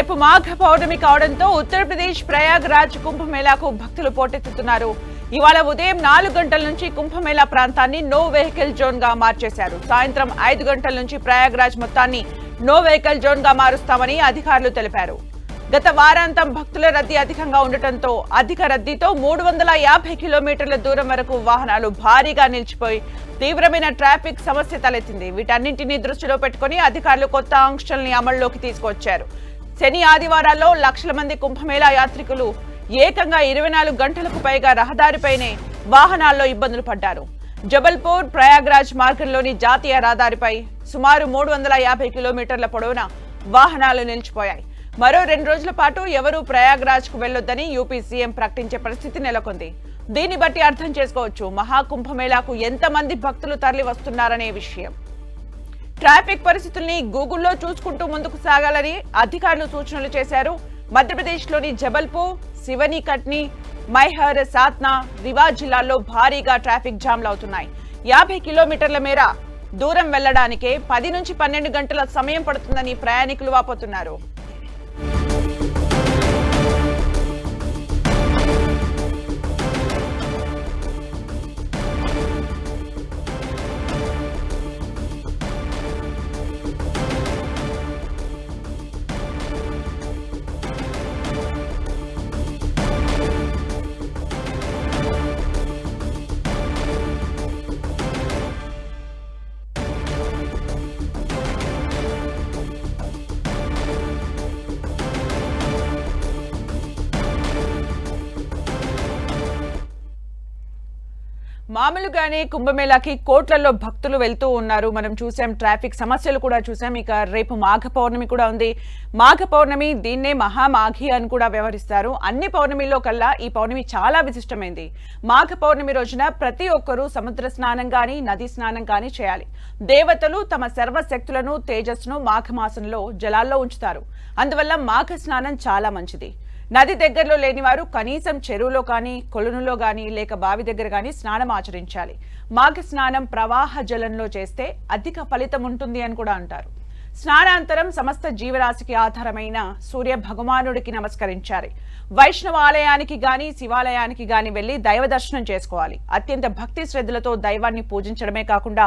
రేపు మాఘ పౌర్ణమి కావడంతో ఉత్తరప్రదేశ్ ప్రయాగ్రాజ్ కుంభమేళాకు భక్తులు పోటెత్తుతున్నారు. ఇవాళ ఉదయం నాలుగు గంటల నుంచి కుంభమేళా ప్రాంతాన్ని నో వెహికల్ జోన్గా మార్చేశారు. సాయంత్రం ఐదు గంటల నుంచి ప్రయాగ్రాజ్ మొత్తాన్ని నో వెహికల్ జోన్గా మారుస్తామని అధికారులు తెలిపారు. గత వారాంతం భక్తుల రద్దీ అధికంగా ఉండటంతో అధిక రద్దీతో మూడు వందల యాభై కిలోమీటర్ల దూరం వరకు వాహనాలు భారీగా నిలిచిపోయి తీవ్రమైన ట్రాఫిక్ సమస్య తలెత్తింది. వీటన్నింటినీ దృష్టిలో పెట్టుకుని అధికారులు కొత్త ఆంక్షల్ని అమల్లోకి తీసుకొచ్చారు. శని ఆదివారాల్లో లక్షల మంది కుంభమేళా యాత్రికులు ఏకంగా ఇరవై నాలుగు గంటలకు పైగా రహదారిపైనే వాహనాల్లో ఇబ్బందులు పడ్డారు. జబల్పూర్ ప్రయాగ్రాజ్ మార్గంలోని జాతీయ రహదారిపై సుమారు మూడు వందల యాభై కిలోమీటర్ల పొడవున వాహనాలు నిలిచిపోయాయి. మరో రెండు రోజుల పాటు ఎవరూ ప్రయాగ్రాజ్కు వెళ్ళొద్దని యూపీ సీఎం ప్రకటించే పరిస్థితి నెలకొంది. దీన్ని బట్టి అర్థం చేసుకోవచ్చు మహాకుంభమేళాకు ఎంతమంది భక్తులు తరలి వస్తున్నారనే విషయం. ట్రాఫిక్ పరిస్థితుల్ని గూగుల్లో చూసుకుంటూ ముందుకు సాగాలని అధికారులు సూచనలు చేశారు. మధ్యప్రదేశ్లోని జబల్పూర్ శివని కట్ని మైహర్ సాత్నా రివా జిల్లాల్లో భారీగా ట్రాఫిక్ జామ్లు అవుతున్నాయి. యాభై కిలోమీటర్ల మేర దూరం వెళ్ళడానికే పది నుంచి పన్నెండు గంటల సమయం పడుతుందని ప్రయాణికులు వాపోతున్నారు. మామూలుగానే కుంభమేళాకి కోట్లలో భక్తులు వెళ్తూ ఉన్నారు. మనం చూసాం ట్రాఫిక్ సమస్యలు కూడా చూసాం. ఇక రేపు మాఘ పౌర్ణమి కూడా ఉంది. మాఘ పౌర్ణమి దీన్నే మహామాఘి అని కూడా వ్యవహరిస్తారు. అన్ని పౌర్ణమిలో కల్లా ఈ పౌర్ణమి చాలా విశిష్టమైంది. మాఘ పౌర్ణమి రోజున ప్రతి ఒక్కరూ సముద్ర స్నానం కానీ నది స్నానం కానీ చేయాలి. దేవతలు తమ సర్వశక్తులను తేజస్సును మాఘమాసంలో జలాల్లో ఉంచుతారు. అందువల్ల మాఘ స్నానం చాలా మంచిది. నది దగ్గరలో లేని వారు కనీసం చెరువులో కానీ కొలనులో కానీ లేక బావి దగ్గర కానీ స్నానం ఆచరించాలి. మాఘ స్నానం ప్రవాహ జలంలో చేస్తే అధిక ఫలితం ఉంటుంది అని కూడా అంటారు. స్నానాంతరం సమస్త జీవరాశికి ఆధారమైన సూర్య భగవానుడికి నమస్కరించాలి. వైష్ణవ ఆలయానికి గాని శివాలయానికి గాని వెళ్ళి దైవ దర్శనం చేసుకోవాలి. అత్యంత భక్తి శ్రద్ధలతో దైవాన్ని పూజించడమే కాకుండా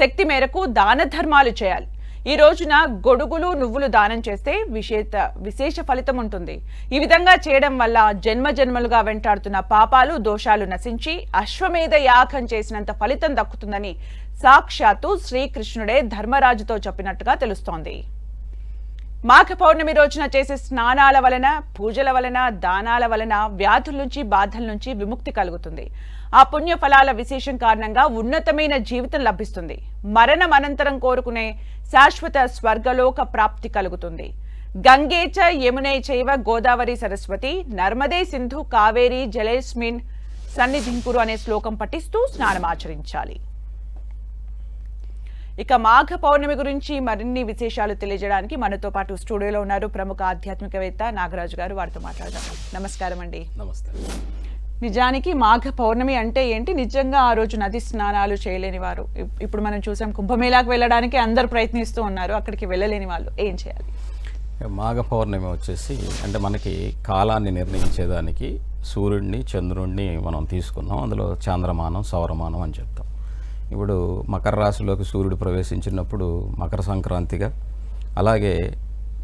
శక్తి మేరకు దాన ధర్మాలు చేయాలి. ఈ రోజున గొడుగులు నువ్వులు దానం చేస్తే విశేష విశేష ఫలితం ఉంటుంది. ఈ విధంగా చేయడం వల్ల జన్మ జన్మలుగా వెంటాడుతున్న పాపాలు దోషాలు నశించి అశ్వమేధ యాగం చేసినంత ఫలితం దక్కుతుందని సాక్షాత్తు శ్రీకృష్ణుడే ధర్మరాజుతో చెప్పినట్టుగా తెలుస్తోంది. మాఘ పౌర్ణమి రోజున చేసే స్నానాల వలన పూజల వలన దానాల వలన వ్యాధుల నుంచి బాధల నుంచి విముక్తి కలుగుతుంది. ఆ పుణ్య ఫలాల విశేషం కారణంగా ఉన్నతమైన జీవితం లభిస్తుంది. మరణం అనంతరం కోరుకునే శాశ్వత స్వర్గలోక ప్రాప్తి కలుగుతుంది. గంగేచ యమునే చైవ గోదావరి సరస్వతి నర్మదే సింధు కావేరి జలేస్మిన్ సన్నిధింపురు అనే శ్లోకం పఠిస్తూ స్నానమాచరించాలి ఇక మాఘ పౌర్ణమి గురించి మరిన్ని విశేషాలు తెలియజేయడానికి మనతో పాటు స్టూడియోలో ఉన్నారు ప్రముఖ ఆధ్యాత్మికవేత్త నాగరాజు గారు. వారితో మాట్లాడదాం. నమస్కారం అండి. నమస్తే. నిజానికి మాఘ పౌర్ణమి అంటే ఏంటి? నిజంగా ఆ రోజు నది స్నానాలు చేయలేని వారు. ఇప్- ఇప్పుడు మనం చూసాం కుంభమేళాకు వెళ్ళడానికి అందరు ప్రయత్నిస్తూ ఉన్నారు. అక్కడికి వెళ్ళలేని వాళ్ళు ఏం చేయాలి? మాఘ పౌర్ణమి వచ్చేసి అంటే మనకి కాలాన్ని నిర్ణయించేదానికి సూర్యుడిని చంద్రుడిని మనం తీసుకున్నాం. అందులో చాంద్రమానం సౌరమానం అని చెప్తాం. ఇప్పుడు మకర రాశిలోకి సూర్యుడు ప్రవేశించినప్పుడు మకర సంక్రాంతిగా అలాగే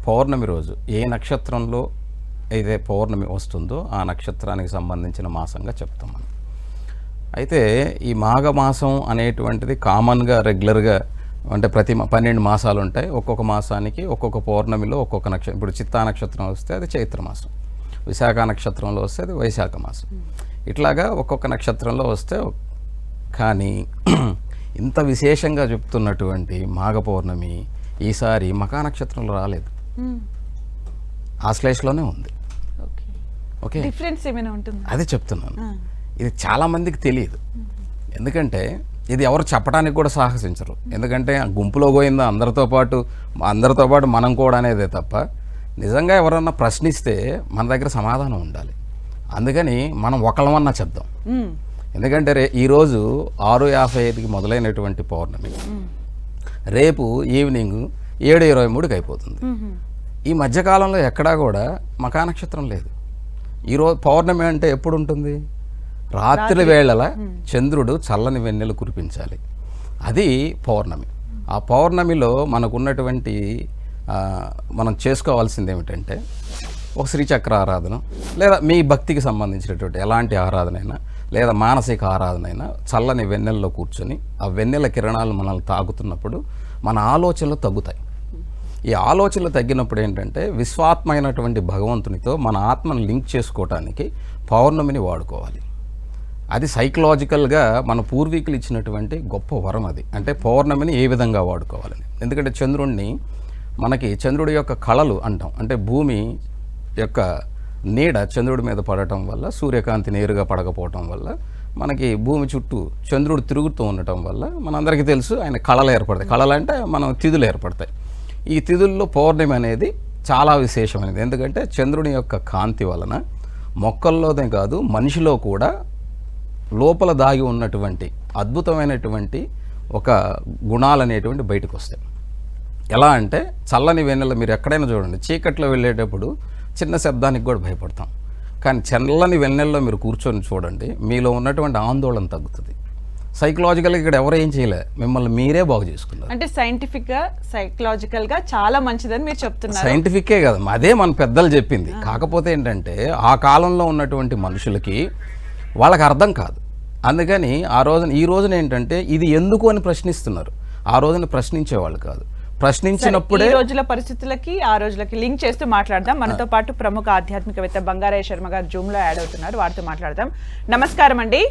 పౌర్ణమి రోజు ఏ నక్షత్రంలో అయితే పౌర్ణమి వస్తుందో ఆ నక్షత్రానికి సంబంధించిన మాసంగా చెప్తాం మనం. అయితే ఈ మాఘమాసం అనేటువంటిది కామన్గా రెగ్యులర్గా అంటే ప్రతి పన్నెండు మాసాలు ఉంటాయి. ఒక్కొక్క మాసానికి ఒక్కొక్క పౌర్ణమిలో ఒక్కొక్క నక్షత్రం ఇప్పుడు చిత్తా నక్షత్రం వస్తే అది చైత్ర మాసం. విశాఖ నక్షత్రంలో వస్తే అది వైశాఖ మాసం. ఇట్లాగా ఒక్కొక్క నక్షత్రంలో వస్తే కానీ ఇంత విశేషంగా చెప్తున్నటువంటి మాఘ పౌర్ణమి ఈసారి మకా నక్షత్రంలో రాలేదు. ఆశ్లేషలోనే ఉంది. ఓకే ఓకే డిఫరెన్స్ ఏమైనా ఉంటుందా? అదే చెప్తున్నాను. ఇది చాలా మందికి తెలియదు. ఎందుకంటే ఇది ఎవరు చెప్పడానికి కూడా సాహసించరు. ఎందుకంటే ఆ గుంపులో పోయిందా అందరితో పాటు అందరితో పాటు మనం కూడా అనేదే తప్ప నిజంగా ఎవరన్నా ప్రశ్నిస్తే మన దగ్గర సమాధానం ఉండాలి. అందుకని మనం ఒకళ్ళమన్నా చెప్దాం. మ్మ్. ఎందుకంటే రే ఈరోజు ఆరు యాభై ఐదుకి మొదలైనటువంటి పౌర్ణమి. రేపు ఈవినింగ్ ఏడు ఇరవై మూడుకి అయిపోతుంది. ఈ మధ్యకాలంలో ఎక్కడా కూడా మకా నక్షత్రం లేదు ఈరోజు పౌర్ణమి అంటే ఎప్పుడు ఉంటుంది రాత్రి. వేళల చంద్రుడు చల్లని వెన్నెలు కురిపించాలి. అది పౌర్ణమి. ఆ పౌర్ణమిలో మనకున్నటువంటి మనం చేసుకోవాల్సింది ఏమిటంటే ఒక శ్రీచక్ర ఆరాధన లేదా మీ భక్తికి సంబంధించినటువంటి ఎలాంటి ఆరాధన అయినా లేదా మానసిక ఆరాధన అయినా చల్లని వెన్నెల్లో కూర్చొని ఆ వెన్నెల కిరణాలు మనల్ని తాగుతున్నప్పుడు మన ఆలోచనలు తగ్గుతాయి. ఈ ఆలోచనలు తగ్గినప్పుడు ఏంటంటే విశ్వాత్మైనటువంటి భగవంతునితో మన ఆత్మను లింక్ చేసుకోవటానికి పౌర్ణమిని వాడుకోవాలి. అది సైకలాజికల్గా మన పూర్వీకులు ఇచ్చినటువంటి గొప్ప వరం అది. అంటే పౌర్ణమిని ఏ విధంగా వాడుకోవాలని. ఎందుకంటే చంద్రుణ్ణి మనకి చంద్రుడి యొక్క కళలు అంటాం. అంటే భూమి యొక్క నీడ చంద్రుడి మీద పడటం వల్ల సూర్యకాంతి నేరుగా పడకపోవటం వల్ల మనకి భూమి చుట్టూ చంద్రుడు తిరుగుతూ ఉండటం వల్ల మనందరికీ తెలుసు ఆయన కళలు ఏర్పడతాయి. కళలు అంటే మనం తిథులు ఏర్పడతాయి. ఈ తిథుల్లో పౌర్ణమి అనేది చాలా విశేషమైనది. ఎందుకంటే చంద్రుని యొక్క కాంతి వలన మొక్కల్లోనే కాదు మనిషిలో కూడా లోపల దాగి ఉన్నటువంటి అద్భుతమైనటువంటి ఒక గుణాలు అనేటువంటి బయటకు వస్తాయి ఎలా అంటే చల్లని వెన్నెల మీరు ఎక్కడైనా చూడండి చీకట్లో వెళ్ళేటప్పుడు చిన్న శబ్దానికి కూడా భయపడతాం. కానీ చల్లని వెన్నెల్లో మీరు కూర్చొని చూడండి మీలో ఉన్నటువంటి ఆందోళన తగ్గుతుంది. సైకలాజికల్గా ఇక్కడ ఎవరు ఏం చేయలే మిమ్మల్ని మీరే బాగు చేసుకున్నారు. అంటే సైంటిఫిక్గా సైకలాజికల్గా చాలా మంచిదని మీరు చెప్తున్నారు. సైంటిఫికే కదా అదే మన పెద్దలు చెప్పింది. కాకపోతే ఏంటంటే ఆ కాలంలో ఉన్నటువంటి మనుషులకి వాళ్ళకి అర్థం కాదు. అందుకని ఆ రోజున ఈ రోజున ఏంటంటే ఇది ఎందుకు అని ప్రశ్నిస్తున్నారు. ఆ రోజున ప్రశ్నించేవాళ్ళు కాదు. ప్రశ్నించినప్పుడే ఈ రోజుల పరిస్థితులకి ఆ రోజులకి లింక్ చేస్తూ మాట్లాడదాం. మనతో పాటు ప్రముఖ ఆధ్యాత్మికవేత్త బంగారయ్య శర్మ గారు జూమ్లో యాడ్ అవుతున్నారు. వారితో మాట్లాడదాం. నమస్కారం అండి.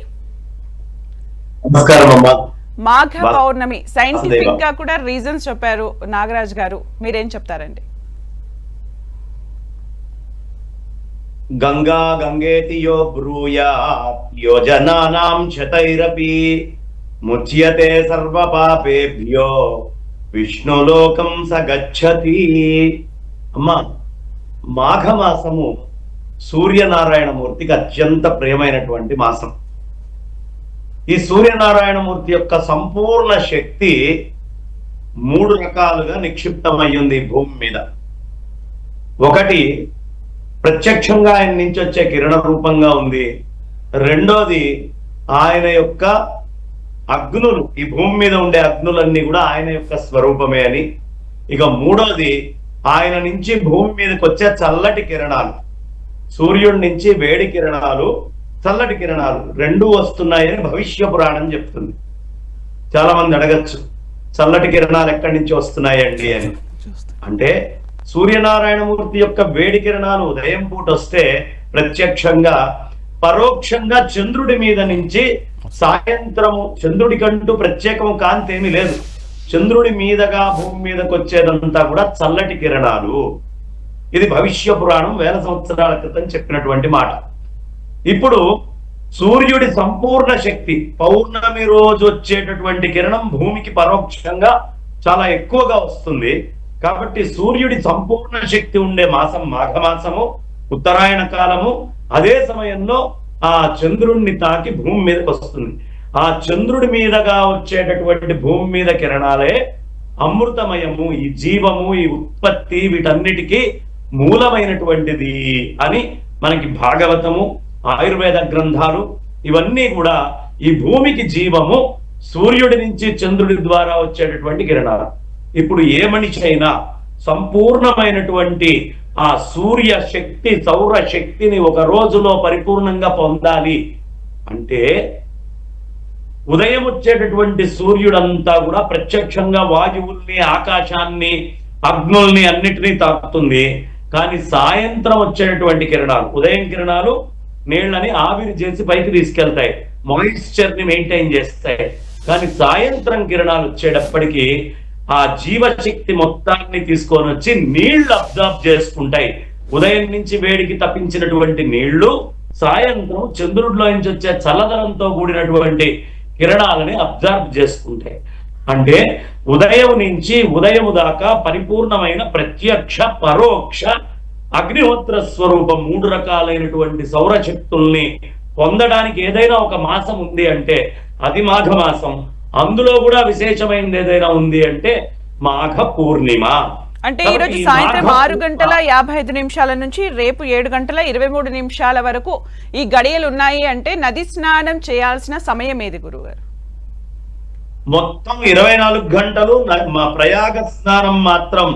నమస్కారం అమ్మా. మాఘ పౌర్ణమి. సైంటిఫిక్. గా కూడా రీజన్స్ చెప్పారు నాగరాజ్ గారు. మీరేం చెప్తారండి? గంగా గంగేతి యో బ్రూయాత్ యోజనానాం శతైరపి ముచ్యతే సర్వ పాపేభ్యో విష్ణులోకం స గచ్చతి అమ్మా మాఘమాసము సూర్యనారాయణమూర్తికి అత్యంత ప్రియమైనటువంటి మాసం. ఈ సూర్యనారాయణమూర్తి యొక్క సంపూర్ణ శక్తి మూడు రకాలుగా నిక్షిప్తమయ్యింది భూమి మీద. ఒకటి ప్రత్యక్షంగా ఆయన నుంచి వచ్చే కిరణ రూపంగా ఉంది. రెండోది ఆయన యొక్క అగ్నులు ఈ భూమి మీద ఉండే అగ్నులన్నీ కూడా ఆయన యొక్క స్వరూపమే అని. ఇక మూడోది ఆయన నుంచి భూమి మీదకి వచ్చే చల్లటి కిరణాలు సూర్యుడి నుంచి వేడి కిరణాలు చల్లటి కిరణాలు రెండు వస్తున్నాయని భవిష్య పురాణం చెప్తుంది. చాలా మంది అడగచ్చు చల్లటి కిరణాలు ఎక్కడి నుంచి వస్తున్నాయండి అని. అంటే సూర్యనారాయణమూర్తి యొక్క వేడి కిరణాలు ఉదయం పూట వస్తే ప్రత్యక్షంగా పరోక్షంగా చంద్రుడి మీద నుంచి సాయంత్రము చంద్రుడి కంటూ ప్రత్యేకం కాంతి ఏమీ లేదు. చంద్రుడి మీదగా భూమి మీదకి వచ్చేదంతా కూడా చల్లటి కిరణాలు. ఇది భవిష్య పురాణం వేల సంవత్సరాల క్రితం చెప్పినటువంటి మాట. ఇప్పుడు సూర్యుడి సంపూర్ణ శక్తి పౌర్ణమి రోజు వచ్చేటటువంటి కిరణం భూమికి పరోక్షంగా చాలా ఎక్కువగా వస్తుంది. కాబట్టి సూర్యుడి సంపూర్ణ శక్తి ఉండే మాసం మాఘమాసము ఉత్తరాయణ కాలము అదే సమయంలో ఆ చంద్రుణ్ణి తాకి భూమి మీదకి వస్తుంది. ఆ చంద్రుడి మీదగా వచ్చేటటువంటి భూమి మీద కిరణాలే అమృతమయము ఈ జీవము ఈ ఉత్పత్తి వీటన్నిటికీ మూలమైనటువంటిది అని మనకి భాగవతము ఆయుర్వేద గ్రంథాలు ఇవన్నీ కూడా ఈ భూమికి జీవము సూర్యుడి నుంచి చంద్రుడి ద్వారా వచ్చేటటువంటి కిరణాలు. ఇప్పుడు ఏ మనిషి అయినా సంపూర్ణమైనటువంటి ఆ సూర్య శక్తి సౌర శక్తిని ఒక రోజులో పరిపూర్ణంగా పొందాలి. అంటే ఉదయం వచ్చేటటువంటి సూర్యుడంతా కూడా ప్రత్యక్షంగా వాయువుల్ని ఆకాశాన్ని అగ్నుల్ని అన్నిటినీ తాకుతుంది. కానీ సాయంత్రం వచ్చేటటువంటి కిరణాలు ఉదయం కిరణాలు నీళ్ళని ఆవిరి చేసి పైకి తీసుకెళ్తాయి. మాయిశ్చర్ని మెయింటైన్ చేస్తాయి. కానీ సాయంత్రం కిరణాలు వచ్చేటప్పటికి ఆ జీవశక్తి మొత్తాన్ని తీసుకొని వచ్చి నీళ్ళు అబ్జర్వ్ చేసుకుంటాయి. ఉదయం నుంచి వేడికి తప్పించినటువంటి నీళ్ళు సాయంత్రం చంద్రుడిలో నుంచి వచ్చే చల్లదనంతో కూడినటువంటి కిరణాలని అబ్జర్వ్ చేసుకుంటాయి. అంటే ఉదయం నుంచి ఉదయం దాకా పరిపూర్ణమైన ప్రత్యక్ష పరోక్ష అగ్నిహోత్ర స్వరూపం మూడు రకాలైనటువంటి సౌరశక్తుల్ని పొందడానికి ఏదైనా ఒక మాసం ఉంది అంటే అది మాఘ మాసం అందులో కూడా విశేషమైనది ఏదైనా ఉంది అంటే మాఘ పూర్ణిమ అంటే ఈ రోజు సాయంత్రం ఆరు గంటల యాభై ఐదు నిమిషాల నుంచి రేపు ఏడు గంటల ఇరవై మూడు నిమిషాల వరకు ఈ గడియలు ఉన్నాయి అంటే నది స్నానం చేయాల్సిన సమయం ఏది గురుగారు మొత్తం ఇరవై నాలుగు గంటలు మా ప్రయాగ స్నానం మాత్రం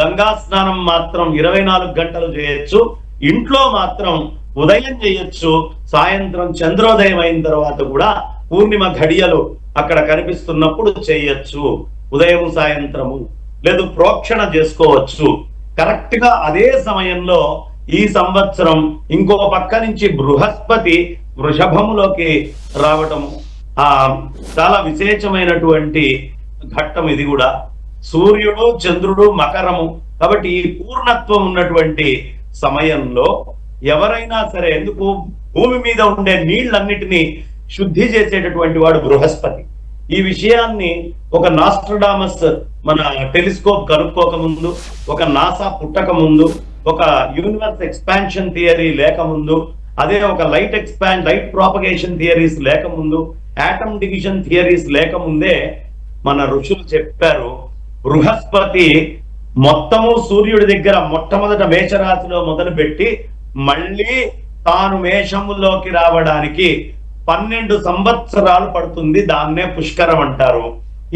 గంగా స్నానం మాత్రం ఇరవై నాలుగు గంటలు చేయొచ్చు. ఇంట్లో మాత్రం ఉదయం చేయొచ్చు. సాయంత్రం చంద్రోదయం అయిన తర్వాత కూడా పూర్ణిమ ఘడియలు అక్కడ కనిపిస్తున్నప్పుడు చేయొచ్చు. ఉదయం సాయంత్రము. లేదు ప్రోక్షణ చేసుకోవచ్చు. కరెక్ట్గా అదే సమయంలో ఈ సంవత్సరం ఇంకో పక్క నుంచి బృహస్పతి వృషభములోకి రావటము ఆ చాలా విశేషమైనటువంటి ఘట్టం ఇది కూడా. సూర్యుడు చంద్రుడు మకరము. కాబట్టి ఈ పూర్ణత్వం ఉన్నటువంటి సమయంలో ఎవరైనా సరే ఎందుకు? భూమి మీద ఉండే నీళ్ళన్నిటినీ శుద్ధి చేసేటటువంటి వాడు బృహస్పతి. ఈ విషయాన్ని ఒక నాస్ట్రడామస్ మన టెలిస్కోప్ కనుక్కోక ముందు ఒక నాసా పుట్టక ముందు ఒక యూనివర్స్ ఎక్స్పాన్షన్ థియరీ లేకముందు అదే ఒక లైట్ ఎక్స్పాన్ లైట్ ప్రాపగేషన్ థియరీస్ లేకముందు ఆటమ్ డివిజన్ థియరీస్ లేకముందే మన ఋషులు చెప్పారు బృహస్పతి మొత్తము సూర్యుడి దగ్గర మొట్టమొదట మేషరాశిలో మొదలుపెట్టి మళ్ళీ తాను మేషములోకి రావడానికి పన్నెండు సంవత్సరాలు పడుతుంది దాన్నే పుష్కరం అంటారు.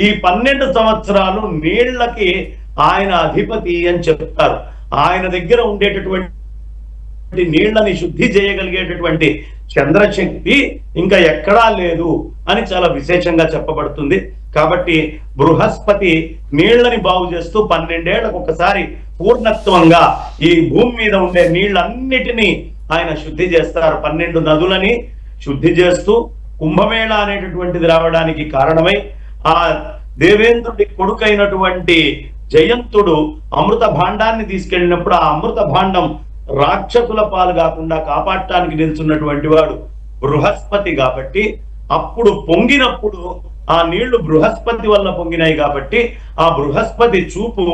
ఈ పన్నెండు సంవత్సరాలు నీళ్ళకి ఆయన అధిపతి అని చెప్తారు. ఆయన దగ్గర ఉండేటటువంటి నీళ్ళని శుద్ధి చేయగలిగేటటువంటి చంద్రశక్తి ఇంకా ఎక్కడా లేదు అని చాలా విశేషంగా చెప్పబడుతుంది. కాబట్టి బృహస్పతి నీళ్ళని బాగు చేస్తూ పన్నెండేళ్ళకు ఒకసారి పూర్ణత్వంగా ఈ భూమి మీద ఉండే నీళ్ళన్నిటినీ ఆయన శుద్ధి చేస్తారు. పన్నెండు నదులని శుద్ధి చేస్తూ కుంభమేళ అనేటటువంటిది రావడానికి కారణమై ఆ దేవేంద్రుడి కొడుకైనటువంటి జయంతుడు అమృత భాండాన్ని తీసుకెళ్ళినప్పుడు ఆ అమృత భాండం రాక్షసుల పాలు కాకుండా కాపాడటానికి నిల్చున్నటువంటి వాడు బృహస్పతి కాబట్టి అప్పుడు పొంగినప్పుడు ఆ నీళ్ళు బృహస్పతి వల్ల పొంగినాయి కాబట్టి ఆ బృహస్పతి చూపు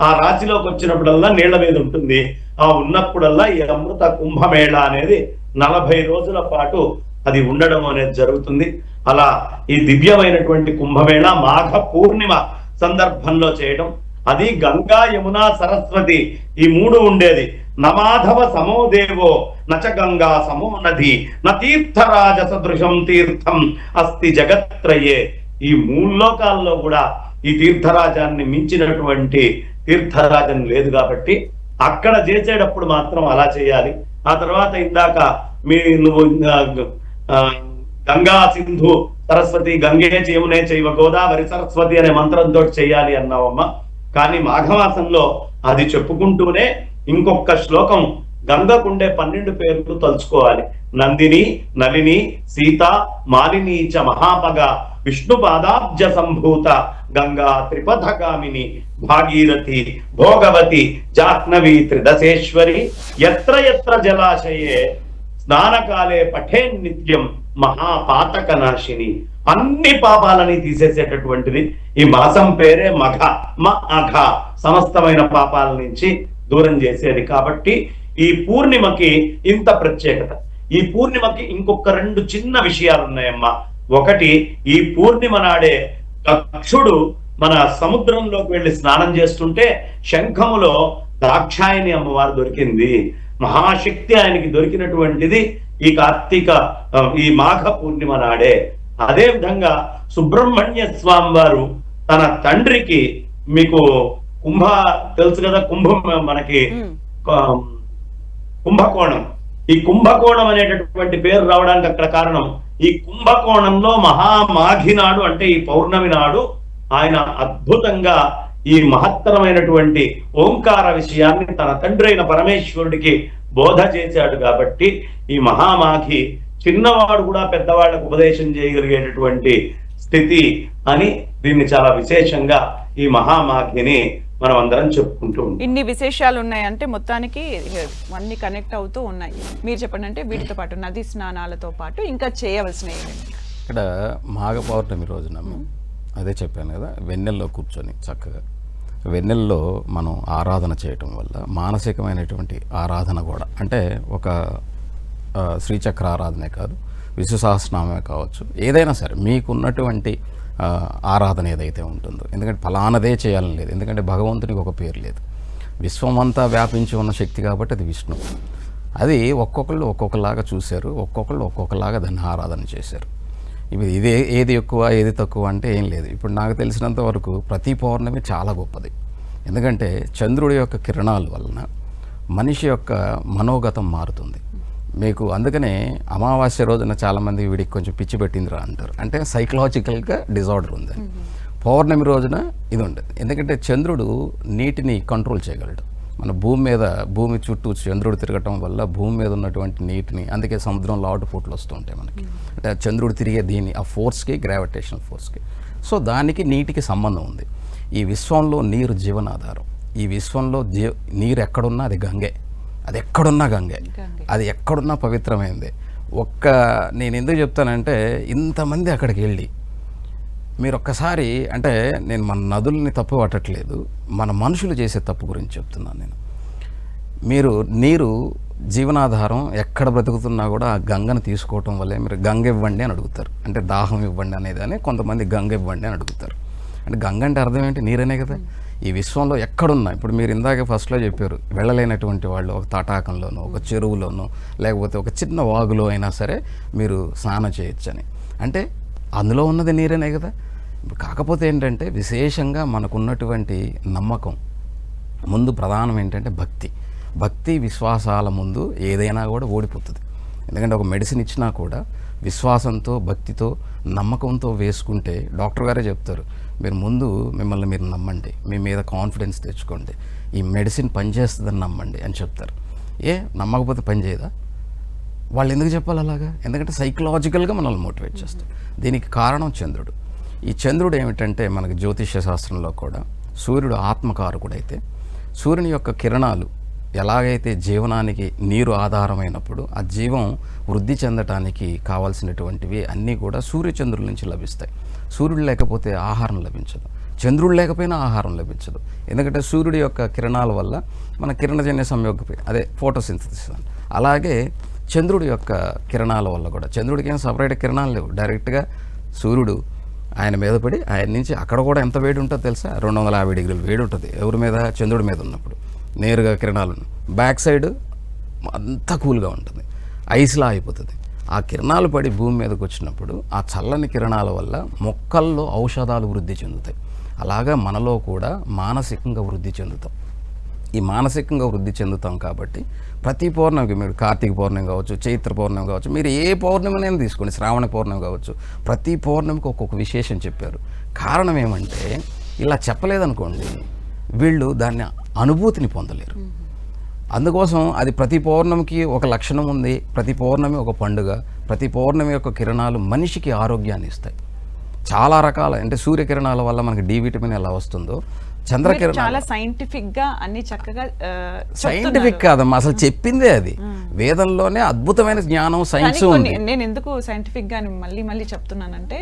ఆ రాశిలోకి వచ్చినప్పుడల్లా నీళ్ళ మీద ఉంటుంది. ఆ ఉన్నప్పుడల్లా ఈ అమృత కుంభమేళ అనేది నలభై రోజుల పాటు అది ఉండడం అనేది జరుగుతుంది. అలా ఈ దివ్యమైనటువంటి కుంభమేళ మాఘ పూర్ణిమ సందర్భంలో చేయడం. అది గంగా యమున సరస్వతి ఈ మూడు ఉండేది. నమాధవ సమో దేవో నచ గంగా సమో నది న తీర్థరాజ సదృశం తీర్థం అస్తి జగత్రయే. ఈ మూడు లోకాల్లో కూడా ఈ తీర్థరాజాన్ని మించినటువంటి తీర్థరాజం లేదు కాబట్టి అక్కడ చేసేటప్పుడు మాత్రం అలా చేయాలి. ఆ తర్వాత ఇందాక మీ నువ్వు గంగా సింధు సరస్వతి గంగే జీవునే చేయవ గోదావరి సరస్వతి అనే మంత్రంతో చేయాలి అన్నావమ్మ. కానీ మాఘమాసంలో అది చెప్పుకుంటూనే ఇంకొక శ్లోకం గంగకుండే పన్నెండు పేర్లు తలుచుకోవాలి. నందిని నలిని సీత మాలిని చ మహాపగ విష్ణు పాదాబ్జ సంభూత గంగా త్రిపథగామిని భాగీరథి భోగవతి జాహ్నవి త్రిదశేశ్వరి ఎత్ర ఎత్ర జలాశయే స్నానకాలే పఠే నిత్యం మహాపాతక నాశిని అన్ని పాపాలని తీసేసేటటువంటిది ఈ మాసం పేరే మఘ. మ అఘ. సమస్తమైన పాపాల నుంచి దూరం చేసేది కాబట్టి ఈ పూర్ణిమకి ఇంత ప్రత్యేకత. ఈ పూర్ణిమకి ఇంకొక రెండు చిన్న విషయాలు ఉన్నాయమ్మా ఒకటి ఈ పూర్ణిమ నాడే కక్షుడు మన సముద్రంలోకి వెళ్ళి స్నానం చేస్తుంటే శంఖములో దాక్షాయని అమ్మవారు దొరికింది. మహాశక్తి ఆయనకి దొరికినటువంటిది ఈ కార్తీక ఈ మాఘ పూర్ణిమ నాడే. అదే విధంగా సుబ్రహ్మణ్య స్వామి వారు తన తండ్రికి మీకు కుంభ తెలుసు కదా కుంభం మనకి కుంభకోణం. ఈ కుంభకోణం అనేటటువంటి పేరు రావడానికి అక్కడ కారణం ఈ కుంభకోణంలో మహామాఘి నాడు అంటే ఈ పౌర్ణమి నాడు ఆయన అద్భుతంగా ఈ మహత్తరమైనటువంటి ఓంకార విషయాన్ని తన తండ్రి అయిన పరమేశ్వరుడికి బోధ చేశాడు కాబట్టి ఈ మహామాఘి చిన్నవాడు కూడా పెద్దవాళ్ళకు ఉపదేశం చేయగలిగేటటువంటి స్థితి అని దీన్ని చాలా విశేషంగా ఈ మహామాఘిని మనం అందరం చెప్పుకుంటూ ఉంటాం. ఇన్ని విశేషాలు ఉన్నాయంటే మొత్తానికి అన్ని కనెక్ట్ అవుతూ ఉన్నాయి. మీరు చెప్పండి అంటే వీటితో పాటు నది స్నానాలతో పాటు ఇంకా చేయవలసినవి? ఇక్కడ మాఘ పౌర్ణమి రోజున అదే చెప్పాను కదా వెన్నెల్లో కూర్చొని చక్కగా. వెన్నెల్లో మనం ఆరాధన చేయటం వల్ల మానసికమైనటువంటి ఆరాధన కూడా అంటే ఒక శ్రీచక్ర ఆరాధనే కాదు విశ్వసహస్రనామే కావచ్చు ఏదైనా సరే మీకున్నటువంటి ఆరాధన ఏదైతే ఉంటుందో ఎందుకంటే ఫలానదే చేయాలని లేదు ఎందుకంటే భగవంతునికి ఒక పేరు లేదు. విశ్వమంతా వ్యాపించి ఉన్న శక్తి కాబట్టి అది విష్ణు. అది ఒక్కొక్కళ్ళు ఒక్కొక్కలాగా చూశారు ఒక్కొక్కళ్ళు ఒక్కొక్కలాగా దాన్ని ఆరాధన చేశారు. ఇదే ఏది ఎక్కువ ఏది తక్కువ అంటే ఏం లేదు. ఇప్పుడు నాకు తెలిసినంత వరకు ప్రతి పౌర్ణమి చాలా గొప్పది. ఎందుకంటే చంద్రుడి యొక్క కిరణాల వలన మనిషి యొక్క మనోగతం మారుతుంది. మీకు అందుకనే అమావాస్య రోజున చాలామంది వీడికి కొంచెం పిచ్చి పెట్టిందిరా అంటారు. అంటే సైకలాజికల్గా డిజార్డర్ ఉంది. పౌర్ణమి రోజున ఇది ఉండదు. ఎందుకంటే చంద్రుడు నీటిని కంట్రోల్ చేయగలడు. మన భూమి మీద భూమి చుట్టూ చంద్రుడు తిరగటం వల్ల భూమి మీద ఉన్నటువంటి నీటిని అందుకే సముద్రంలో ఆటుపోట్లు వస్తూ ఉంటాయి మనకి. చంద్రుడు తిరిగే దీని ఆ ఫోర్స్కి గ్రావిటేషనల్ ఫోర్స్కి సో దానికి నీటికి సంబంధం ఉంది. ఈ విశ్వంలో నీరు జీవనాధారం. ఈ విశ్వంలో జీ నీరు ఎక్కడున్నా అది గంగే. అది ఎక్కడున్నా గంగే. గంగే. అది ఎక్కడున్నా పవిత్రమైంది. ఒక్క నేను ఎందుకు చెప్తానంటే ఇంతమంది అక్కడికి వెళ్ళి మీరు ఒక్కసారి అంటే నేను మన నదుల్ని తప్పు పట్టట్లేదు. మన మనుషులు చేసే తప్పు గురించి చెప్తున్నాను నేను. మీరు నీరు జీవనాధారం ఎక్కడ బ్రతుకుతున్నా కూడా ఆ గంగను తీసుకోవటం వల్లే మీరు గంగ ఇవ్వండి అని అడుగుతారు. అంటే దాహం ఇవ్వండి అనేది అని కొంతమంది గంగ ఇవ్వండి అని అడుగుతారు. అంటే గంగ అంటే అర్థం ఏంటి? నీరనే కదా. ఈ విశ్వంలో ఎక్కడున్నా ఇప్పుడు మీరు ఇందాక ఫస్ట్లో చెప్పారు వెళ్ళలేనటువంటి వాళ్ళు ఒక తటాకంలోనో ఒక చెరువులోనో లేకపోతే ఒక చిన్న వాగులో అయినా సరే మీరు స్నానం చేయొచ్చని. అంటే అందులో ఉన్నది నీరనే కదా. కాకపోతే ఏంటంటే విశేషంగా మనకున్నటువంటి నమ్మకం ముందు ప్రధానం ఏంటంటే భక్తి. భక్తి విశ్వాసాల ముందు ఏదైనా కూడా ఓడిపోతుంది. ఎందుకంటే ఒక మెడిసిన్ ఇచ్చినా కూడా విశ్వాసంతో భక్తితో నమ్మకంతో వేసుకుంటే డాక్టర్ గారే చెప్తారు మీరు ముందు మిమ్మల్ని మీరు నమ్మండి మీ మీద కాన్ఫిడెన్స్ తెచ్చుకోండి ఈ మెడిసిన్ పనిచేస్తుందని నమ్మండి అని చెప్తారు. ఏ నమ్మకపోతే పని చేయదా? వాళ్ళు ఎందుకు చెప్పాలి అలాగా? ఎందుకంటే సైకలాజికల్గా మనల్ని మోటివేట్ చేస్తారు దీనికి కారణం చంద్రుడు. ఈ చంద్రుడు ఏమిటంటే మనకి జ్యోతిష్య శాస్త్రంలో కూడా సూర్యుడు ఆత్మకారకుడైతే సూర్యుని యొక్క కిరణాలు ఎలాగైతే జీవనానికి నీరు ఆధారమైనప్పుడు ఆ జీవం వృద్ధి చెందటానికి కావాల్సినటువంటివి అన్నీ కూడా సూర్యచంద్రుల నుంచి లభిస్తాయి. సూర్యుడు లేకపోతే ఆహారం లభించదు. చంద్రుడు లేకపోయినా ఆహారం లభించదు. ఎందుకంటే సూర్యుడి యొక్క కిరణాల వల్ల మన కిరణజన్య సంయోగ అదే ఫోటోసింథసిస్ అని. అలాగే చంద్రుడి యొక్క కిరణాల వల్ల కూడా. చంద్రుడికి ఏం సపరేట్ కిరణాలు లేవు. డైరెక్ట్గా సూర్యుడు ఆయన మీద పడి ఆయన నుంచి అక్కడ కూడా ఎంత వేడి ఉంటుందో తెలుసా? రెండు వందల యాభై డిగ్రీలు వేడి ఉంటుంది. ఎవరి మీద? చంద్రుడి మీద ఉన్నప్పుడు. నేరుగా కిరణాలను. బ్యాక్ సైడ్ అంతా కూల్గా ఉంటుంది. ఐస్లా అయిపోతుంది. ఆ కిరణాలు పడి భూమి మీదకి వచ్చినప్పుడు ఆ చల్లని కిరణాల వల్ల మొక్కల్లో ఔషధాలు వృద్ధి చెందుతాయి. అలాగా మనలో కూడా మానసికంగా వృద్ధి చెందుతాం. ఈ మానసికంగా వృద్ధి చెందుతాం కాబట్టి ప్రతి పౌర్ణమికి మీరు కార్తీక పౌర్ణమి కావచ్చు చైత్ర పౌర్ణమి కావచ్చు మీరు ఏ పౌర్ణమినైనా తీసుకోండి శ్రావణ పౌర్ణమి కావచ్చు ప్రతి పౌర్ణమికి ఒక్కొక్క విశేషం చెప్పారు. కారణం ఏమంటే ఇలా చెప్పలేదనుకోండి వీళ్ళు దాన్ని అనుభూతిని పొందలేరు. అందుకోసం అది ప్రతి పౌర్ణమికి ఒక లక్షణం ఉంది. ప్రతి పౌర్ణమి ఒక పండుగ. ప్రతి పౌర్ణమి యొక్క కిరణాలు మనిషికి ఆరోగ్యాన్ని ఇస్తాయి. చాలా రకాల అంటే సూర్యకిరణాల వల్ల మనకి డి విటమిన్ ఎలా వస్తుందో మీరు చంద్రకిరణాలు చాలా సైంటిఫిక్గా అన్ని చక్కగా సైంటిఫిక్ కాదమ్మా అసలు చెప్పిందే అది. వేదంలోనే అద్భుతమైన జ్ఞానం సైన్స్ ఉంది. నేను ఎందుకు సైంటిఫిక్గా మళ్ళీ మళ్ళీ చెప్తున్నానంటే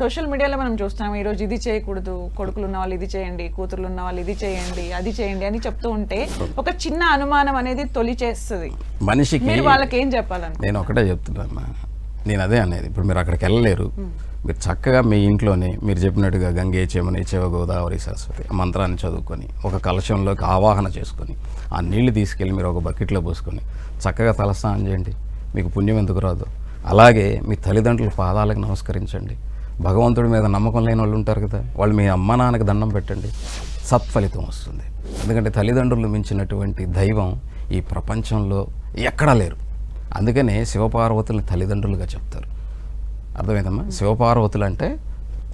సోషల్ మీడియాలో మనం చూస్తున్నాం ఈ రోజు ఇది చేయకూడదు కొడుకులు ఉన్న వాళ్ళు ఇది చేయండి కూతుర్లు ఉన్న వాళ్ళు ఇది చేయండి అది చేయండి అని చెప్తూ ఉంటే ఒక చిన్న అనుమానం అనేది తొలి చేస్తుంది. మనిషికి మీరు వాళ్ళకి ఏం చెప్పాలను నేను ఒకటే చెప్తున్నా నేను అదే అనేది ఇప్పుడు మీరు అక్కడికి వెళ్ళలేరు. మీరు చక్కగా మీ ఇంట్లోనే మీరు చెప్పినట్టుగా గంగే చెమని చేవ గోదావరి సరస్వతి మంత్రాన్ని చదువుకొని ఒక కలశంలోకి ఆవాహన చేసుకొని ఆ నీళ్ళు తీసుకెళ్ళి మీరు ఒక బకెట్లో పోసుకొని చక్కగా తలస్నానం చేయండి. మీకు పుణ్యం ఎందుకు రాదు? అలాగే మీ తల్లిదండ్రుల పాదాలకు నమస్కరించండి. భగవంతుడి మీద నమ్మకం లేని వాళ్ళు ఉంటారు కదా వాళ్ళు మీ అమ్మ నాన్నకి దండం పెట్టండి. సత్ఫలితం వస్తుంది. ఎందుకంటే తల్లిదండ్రులు మించినటువంటి దైవం ఈ ప్రపంచంలో ఎక్కడా లేరు. అందుకనే శివపార్వతుల్ని తల్లిదండ్రులుగా చెప్తారు. అర్థమైందమ్మా? శివపార్వతులు అంటే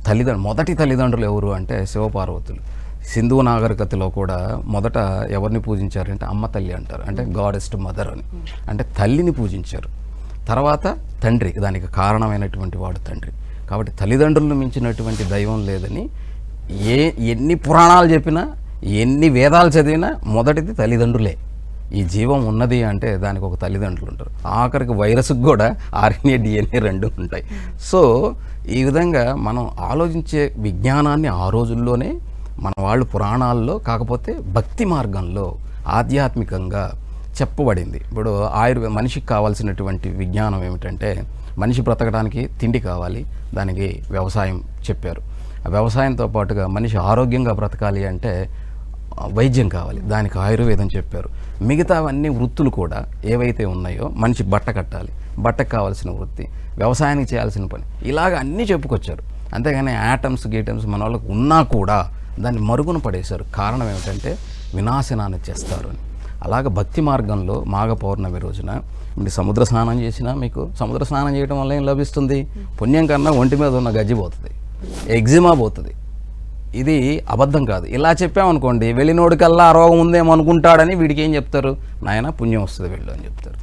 తల్లిదండ్రులు మొదటి తల్లిదండ్రులు ఎవరు అంటే శివపార్వతులు. సింధు నాగరికతలో కూడా మొదట ఎవరిని పూజించారంటే అమ్మ తల్లి అంటారు. అంటే గాడెస్ట్ మదర్ అని. అంటే తల్లిని పూజించారు. తర్వాత తండ్రి దానికి కారణమైనటువంటి వాడు తండ్రి. కాబట్టి తల్లిదండ్రులను మించినటువంటి దైవం లేదని ఏ ఎన్ని పురాణాలు చెప్పినా ఎన్ని వేదాలు చదివినా మొదటిది తల్లిదండ్రులే. ఈ జీవం ఉన్నది అంటే దానికి ఒక తల్లిదండ్రులు ఉంటారు. ఆఖరికి వైరస్కి కూడా ఆర్ఎన్ఏ డిఎన్ఏ రెండు ఉంటాయి. సో ఈ విధంగా మనం ఆలోచించే విజ్ఞానాన్ని ఆ రోజుల్లోనే మన వాళ్ళు పురాణాల్లో కాకపోతే భక్తి మార్గంలో ఆధ్యాత్మికంగా చెప్పబడింది. ఇప్పుడు ఆయుర్వేద మనిషికి కావాల్సినటువంటి విజ్ఞానం ఏమిటంటే మనిషి బ్రతకడానికి తిండి కావాలి దానికి వ్యవసాయం చెప్పారు. వ్యవసాయంతో పాటుగా మనిషి ఆరోగ్యంగా బ్రతకాలి అంటే వైద్యం కావాలి. దానికి ఆయుర్వేదం చెప్పారు. మిగతావన్నీ వృత్తులు కూడా ఏవైతే ఉన్నాయో మనిషి బట్ట కట్టాలి. బట్టకు కావాల్సిన వృత్తి వ్యవసాయానికి చేయాల్సిన పని. ఇలాగ అన్నీ చెప్పుకొచ్చారు. అంతేగాని యాటమ్స్ గీటమ్స్ మన వాళ్ళకు ఉన్నా కూడా దాన్ని మరుగున పడేశారు. కారణం ఏమిటంటే వినాశనాన్ని చేస్తారు అని. అలాగ భక్తి మార్గంలో మాఘ పౌర్ణమి రోజున మీరు సముద్ర స్నానం చేసినా మీకు సముద్ర స్నానం చేయడం వల్ల ఏం లభిస్తుంది? పుణ్యం కన్నా ఒంటి మీద ఉన్న గజ్జి పోతుంది. ఎగ్జిమా పోతుంది. ఇది అబద్ధం కాదు. ఇలా చెప్పామనుకోండి వెళ్ళినోడికల్లా ఆ రోగం ఉందేమో అనుకుంటాడని వీడికి ఏం చెప్తారు? నాయన పుణ్యం వస్తుంది వెళ్ళు అని చెప్తారు.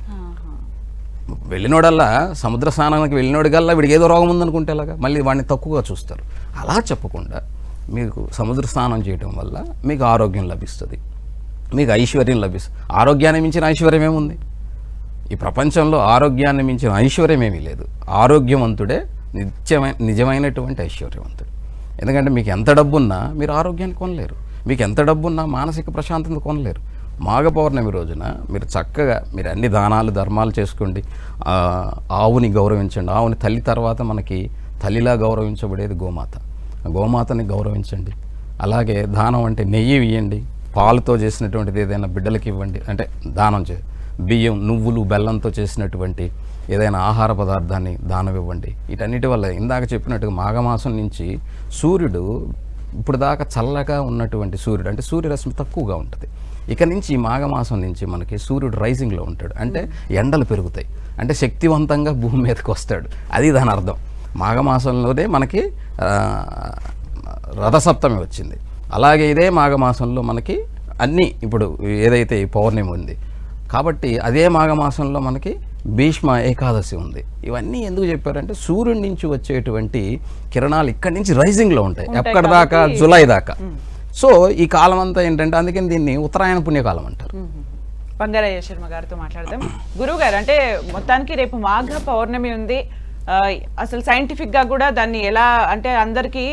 వెళ్ళినోడల్లా సముద్ర స్నానానికి వెళ్ళినోడికల్లా వీడికి ఏదో రోగం ఉందనుకుంటే ఎలాగా? మళ్ళీ వాడిని తక్కువగా చూస్తారు. అలా చెప్పకుండా మీకు సముద్ర స్నానం చేయటం వల్ల మీకు ఆరోగ్యం లభిస్తుంది. మీకు ఐశ్వర్యం లభిస్తుంది ఆరోగ్యాన్ని మించిన ఐశ్వర్యం ఏముంది? ఈ ప్రపంచంలో ఆరోగ్యాన్ని మించిన ఐశ్వర్యం ఏమీ లేదు. ఆరోగ్యవంతుడే నిత్యమైన నిజమైనటువంటి ఐశ్వర్యవంతుడు. ఎందుకంటే మీకు ఎంత డబ్బున్నా మీరు ఆరోగ్యాన్ని కొనలేరు. మీకు ఎంత డబ్బున్నా మానసిక ప్రశాంతత కొనలేరు. మాఘ పౌర్ణమి రోజున మీరు చక్కగా మీరు అన్ని దానాలు ధర్మాలు చేసుకోండి. ఆవుని గౌరవించండి. ఆవుని తల్లి తర్వాత మనకి తల్లిలా గౌరవించబడేది గోమాత. గోమాతని గౌరవించండి. అలాగే దానం అంటే నెయ్యి ఇవ్వండి పాలతో చేసినటువంటిది ఏదైనా బిడ్డలకి ఇవ్వండి. అంటే దానం చే బియ్యం నువ్వులు బెల్లంతో చేసినటువంటి ఏదైనా ఆహార పదార్థాన్ని దానం ఇవ్వండి వీటన్నిటి వల్ల ఇందాక చెప్పినట్టుగా మాఘమాసం నుంచి సూర్యుడు ఇప్పుడు దాకా చల్లగా ఉన్నటువంటి సూర్యుడు అంటే సూర్యరశ్మి తక్కువగా ఉంటుంది. ఇక నుంచి ఈ మాఘమాసం నుంచి మనకి సూర్యుడు రైజింగ్లో ఉంటాడు. అంటే ఎండలు పెరుగుతాయి. అంటే శక్తివంతంగా భూమి మీదకి వస్తాడు. అది దాని అర్థం. మాఘమాసంలోనే మనకి రథసప్తమి వచ్చింది. అలాగే ఇదే మాఘమాసంలో మనకి అన్నీ ఇప్పుడు ఏదైతే పౌర్ణమి ఉంది. కాబట్టి అదే మాఘమాసంలో మనకి భీష్మ ఏకాదశి ఉంది. ఇవన్నీ ఎందుకు చెప్పారంటే సూర్యుడి నుంచి వచ్చేటువంటి కిరణాలు ఇక్కడి నుంచి రైజింగ్లో ఉంటాయి. ఎక్కడి దాకా? జులై దాకా. సో ఈ కాలం అంతా ఏంటంటే అందుకని దీన్ని ఉత్తరాయణ పుణ్యకాలం అంటారు. బంగారయ్య శర్మ గారితో మాట్లాడదాం. గురువు గారు అంటే మొత్తానికి రేపు మాఘ పౌర్ణమి ఉంది. అసలు సైంటిఫిక్గా కూడా దాన్ని ఎలా అంటే అందరికీ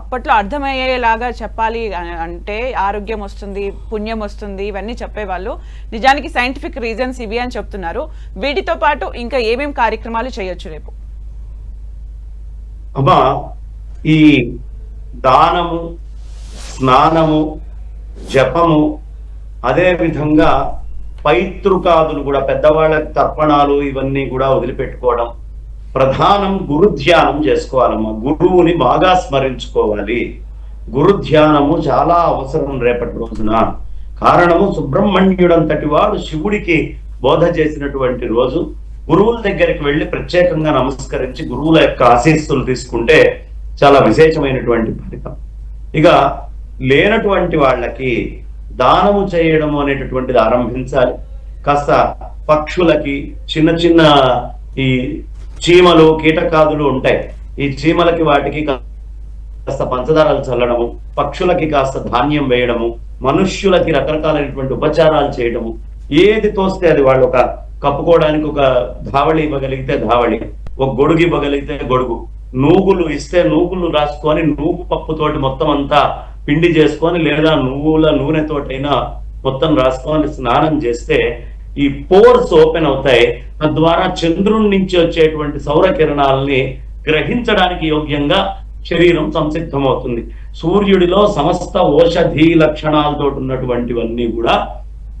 అప్పట్లో అర్థమయ్యేలాగా చెప్పాలి అంటే ఆరోగ్యం వస్తుంది పుణ్యం వస్తుంది ఇవన్నీ చెప్పేవాళ్ళు. నిజానికి సైంటిఫిక్ రీజన్స్ ఇవి అని చెప్తున్నారు. వీటితో పాటు ఇంకా ఏమేం కార్యక్రమాలు చేయొచ్చు రేపు? అమ్మా ఈ దానము స్నానము జపము అదే విధంగా పైతృకాదులు కూడా పెద్దవాళ్ళ తర్పణాలు ఇవన్నీ కూడా వదిలిపెట్టుకోవడం ప్రధానం గురు ధ్యానం చేసుకోవాలమ్మా. గురువుని బాగా స్మరించుకోవాలి. గురు ధ్యానము చాలా అవసరం రేపటి రోజున. కారణము సుబ్రహ్మణ్యుడంతటి వాడు శివుడికి బోధ చేసినటువంటి రోజు. గురువుల దగ్గరికి వెళ్ళి ప్రత్యేకంగా నమస్కరించి గురువుల యొక్క ఆశీస్సులు తీసుకుంటే చాలా విశేషమైనటువంటి ఫలితం. ఇక లేనటువంటి వాళ్ళకి దానము చేయడము అనేటటువంటిది ఆరంభించాలి. కాస్త పక్షులకి చిన్న చిన్న ఈ చీమలు కీటకాదులు ఉంటాయి. ఈ చీమలకి వాటికి కాస్త పంచదారాలు చల్లడము పక్షులకి కాస్త ధాన్యం వేయడము మనుష్యులకి రకరకాలైనటువంటి ఉపచారాలు చేయడము. ఏది తోస్తే అది వాళ్ళు ఒక కప్పుకోవడానికి ఒక ధావళి ఇవ్వగలిగితే ధావళి ఒక గొడుగు ఇవ్వగలిగితే గొడుగు. నూగులు ఇస్తే నూగులు రాసుకొని నూగు పప్పుతోటి మొత్తం అంతా పిండి చేసుకొని లేదా నువ్వుల నూనెతోటైనా మొత్తం రాసుకొని స్నానం చేస్తే ఈ పోర్స్ ఓపెన్ అవుతాయి. తద్వారా చంద్రుడి నుంచి వచ్చేటువంటి సౌర కిరణాలని గ్రహించడానికి యోగ్యంగా శరీరం సంసిద్ధమవుతుంది. సూర్యుడిలో సమస్త ఓషధీ లక్షణాలతో ఉన్నటువంటివన్నీ కూడా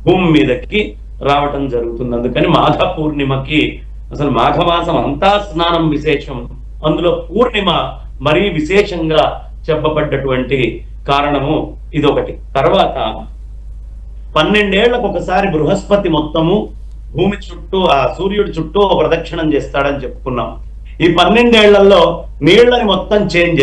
భూమి మీదకి రావటం జరుగుతుంది. అందుకని మాఘ పూర్ణిమకి అసలు మాఘమాసం అంతా స్నానం విశేషం. అందులో పూర్ణిమ మరీ విశేషంగా చెప్పబడ్డటువంటి కారణము ఇదొకటి. తర్వాత పన్నెండేళ్ళకు ఒకసారి బృహస్పతి మొత్తము భూమి చుట్టూ ఆ సూర్యుడి చుట్టూ ప్రదక్షిణం చేస్తాడని చెప్పుకున్నాం. ఈ పన్నెండేళ్ళలో నీళ్ళని మొత్తం చేంజ్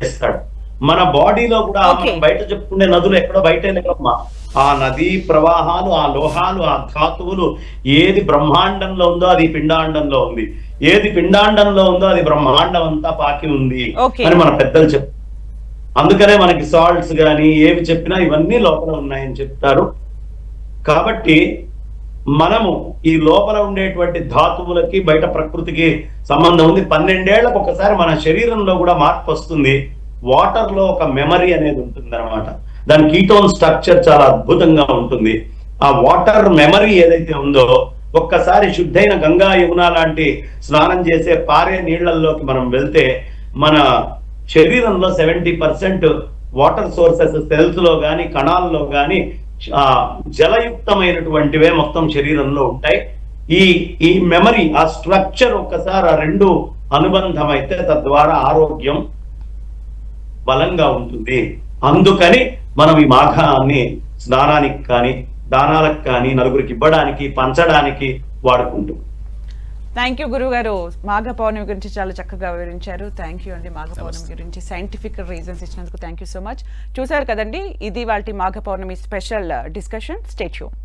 చేస్తాడు. మన బాడీలో కూడా బయట చెప్పుకునే నదులు ఎక్కడో బయట లేకమ్మా ఆ నదీ ప్రవాహాలు ఆ లోహాలు ఆ ధాతువులు ఏది బ్రహ్మాండంలో ఉందో అది పిండాండంలో ఉంది. ఏది పిండాండంలో ఉందో అది బ్రహ్మాండం అంతా పాకి ఉంది. అని మన పెద్దలు చెప్ అందుకనే మనకి సాల్ట్స్ కానీ ఏవి చెప్పినా ఇవన్నీ లోపల ఉన్నాయని చెప్తారు. కాబట్టి మనము ఈ లోపల ఉండేటువంటి ధాతువులకి బయట ప్రకృతికి సంబంధం ఉంది. పన్నెండేళ్ళకు ఒకసారి మన శరీరంలో కూడా మార్పు వస్తుంది. వాటర్లో ఒక మెమరీ అనేది ఉంటుంది అనమాట దాని కీటోన్ స్ట్రక్చర్ చాలా అద్భుతంగా ఉంటుంది. ఆ వాటర్ మెమరీ ఏదైతే ఉందో ఒక్కసారి శుద్ధైన గంగా యమున లాంటి స్నానం చేసే పారే నీళ్ళల్లోకి మనం వెళ్తే మన శరీరంలో సెవెంటీ పర్సెంట్ వాటర్ సోర్సెస్ సెల్స్లో కానీ కణాల్లో కానీ ఆ, జలయుక్తమైనటువంటివే మొత్తం శరీరంలో ఉంటాయి. ఈ ఈ మెమరీ ఆ స్ట్రక్చర్ ఒక్కసారి ఆ రెండు అనుబంధం అయితే తద్వారా ఆరోగ్యం బలంగా ఉంటుంది. అందుకని మనం ఈ మాఘాన్ని స్నానానికి కానీ దానాలకు కానీ నలుగురికి ఇవ్వడానికి పంచడానికి వాడుకుంటాం థ్యాంక్ యూ గురువు గారు మాఘ పౌర్ణమి గురించి చాలా చక్కగా వివరించారు. థ్యాంక్ యూ అండి మాఘ పౌర్ణమి గురించి. సైంటిఫిక్ రీజన్స్ ఇచ్చినందుకు థ్యాంక్ యూ సో మచ్ చూసారు కదండి ఇది వాళ్ళ Magha Pournami special discussion stay tuned